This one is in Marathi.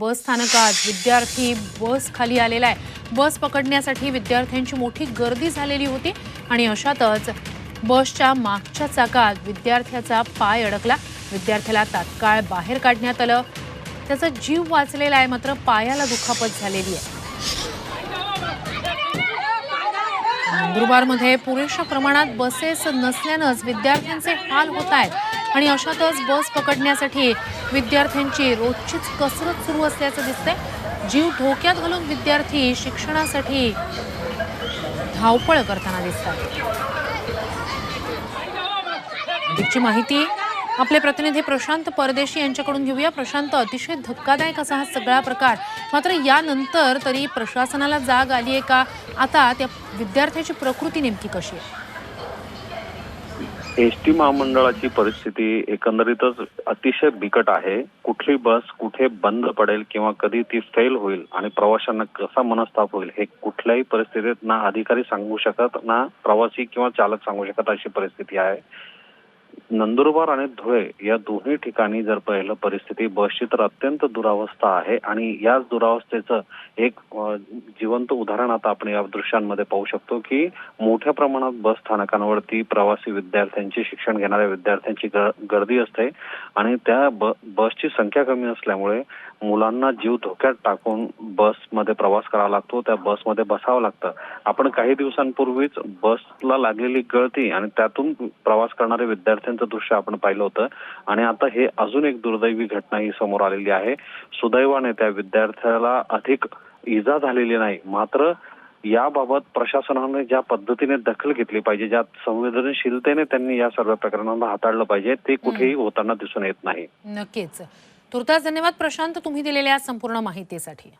बस स्थानकात विद्यार्थी बस खाली आलेला आहे. बस पकडण्यासाठी विद्यार्थ्यांची मोठी गर्दी झालेली होती आणि अशातच बसच्या मागच्या चाकात विद्यार्थ्याचा पाय अडकला. विद्यार्थ्याला तात्काळ बाहेर काढण्यात आलं. त्याचा जीव वाचलेला आहे मात्र पायाला दुखापत झालेली आहे. नंदुरबारमध्ये पुरेशा प्रमाणात बसेस नसल्यानंच विद्यार्थ्यांचे हाल होत आहेत. आणि अशातच बस पकडण्यासाठी विद्यार्थ्यांची रोजचीच कसरत सुरू असल्याचं दिसतंय. जीव धोक्यात घालून विद्यार्थी शिक्षणासाठी धावपळ करताना दिसतात. अधिकची माहिती आपले प्रतिनिधी प्रशांत परदेशी यांच्याकडून घेऊया. प्रशांत अतिशय धक्कादायक असा हा सगळा प्रकार. मात्र यानंतर तरी प्रशासनाला जाग आली आहे का? आता त्या विद्यार्थ्याची प्रकृती नेमकी कशी आहे? एस टी महामंडळाची परिस्थिती एकंदरीतच अतिशय बिकट आहे. कुठली बस कुठे बंद पडेल किंवा कधी ती फेल होईल आणि प्रवाशांना कसा मनस्ताप होईल हे कुठल्याही परिस्थितीत ना अधिकारी सांगू शकत ना प्रवासी किंवा चालक सांगू शकत अशी परिस्थिती आहे. नंदुरबार आणि धुळे या दोन्ही ठिकाणी जर पाहिलं परिस्थिती बसची तर अत्यंत दुरावस्था आहे आणि याच दुरावस्थेचं एक जिवंत उदाहरण आता आपण या दृश्यांमध्ये पाहू शकतो की मोठ्या प्रमाणात बस स्थानकांवरती प्रवासी विद्यार्थ्यांची शिक्षण घेणाऱ्या विद्यार्थ्यांची गर्दी असते आणि त्या बसची संख्या कमी असल्यामुळे मुलांना जीव धोक्यात टाकून बसमध्ये प्रवास करावा लागतो. त्या बसमध्ये बसावं लागतं. आपण काही दिवसांपूर्वीच बसला लागलेली गळती आणि त्यातून प्रवास करणारे विद्यार्थ्यांचं दृश्य आपण पाहिलं होतं. आणि आता हे अजून एक दुर्दैवी घटना ही समोर आलेली आहे. सुदैवाने त्या विद्यार्थ्याला अधिक इजा झालेली नाही. मात्र याबाबत प्रशासनाने ज्या पद्धतीने दखल घेतली पाहिजे ज्या संवेदनशीलतेने त्यांनी या सर्व प्रकरणांना हाताळलं पाहिजे ते कुठेही होताना दिसून येत नाही. नक्कीच. तुर्तास धन्यवाद प्रशांत तुम्ही दिलेल्या संपूर्ण माहितीसाठी.